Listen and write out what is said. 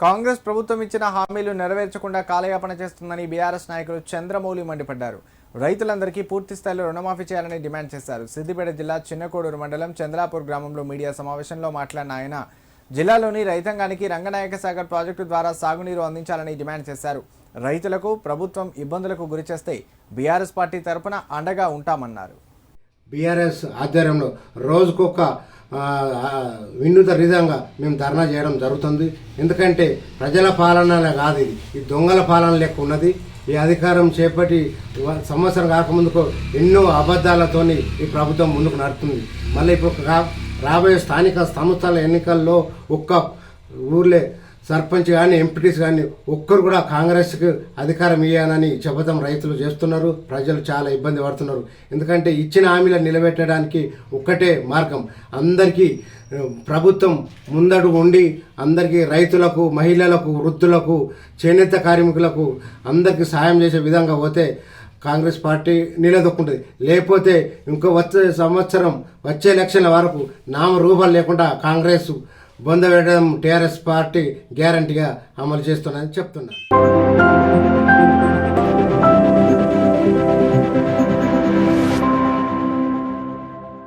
కాంగ్రెస్ ప్రభుత్వం ఇచ్చిన హామీలు నెరవేర్చకుండా కాలయాపన చేస్తుందని బీఆర్ఎస్ నాయకులు చంద్రమౌళి మండిపడ్డారు. రైతులందరికీ పూర్తి స్థాయిలో రుణమాఫీ చేయాలని డిమాండ్ చేశారు. సిద్దిపేట జిల్లా చిన్నకోడూరు మండలం చంద్రాపూర్ గ్రామంలో మీడియా సమావేశంలో మాట్లాడిన ఆయన జిల్లాలోని రైతాంగానికి రంగనాయక సాగర్ ప్రాజెక్టు ద్వారా సాగునీరు అందించాలని డిమాండ్ చేశారు. రైతులకు ప్రభుత్వం ఇబ్బందులకు గురిచేస్తే బీఆర్ఎస్ పార్టీ తరపున అండగా ఉంటామన్నారు. బీఆర్ఎస్ ఆధ్వర్యంలో రోజుకొక వినూత విధంగా మేము ధర్నా చేయడం జరుగుతుంది. ఎందుకంటే ప్రజల పాలన కాదు ఇది. ఈ దొంగల పాలన లెక్క ఉన్నది. ఈ అధికారం చేపట్టి సంవత్సరం కాకముందుకు ఎన్నో అబద్ధాలతోని ఈ ప్రభుత్వం ముందుకు నడుస్తుంది మళ్ళీ ఇప్పుడు రా- రాబోయే స్థానిక సంస్థల ఎన్నికల్లో ఒక్క ఊర్లే సర్పంచ్ కానీ ఎంపీటీస్ కానీ ఒక్కరు కూడా కాంగ్రెస్కి అధికారం ఇవ్వనని శపథం రైతులు చేస్తున్నారు. ప్రజలు చాలా ఇబ్బంది పడుతున్నారు. ఎందుకంటే ఇచ్చిన హామీలను నిలబెట్టడానికి ఒక్కటే మార్గం. అందరికీ ప్రభుత్వం ముందడు ఉండి అందరికీ రైతులకు మహిళలకు వృద్ధులకు చేనేత కార్మికులకు అందరికీ సాయం చేసే విధంగా పోతే కాంగ్రెస్ పార్టీ నిలదొక్కుంటుంది. లేకపోతే ఇంకో వచ్చే సంవత్సరం వచ్చే ఎలక్షన్ల వరకు నామరూపాలు లేకుండా కాంగ్రెస్ బొందపెట్టడం టీఆర్ఎస్ పార్టీ గ్యారంటీగా అమలు చేస్తున్నానని చెప్తున్నారు.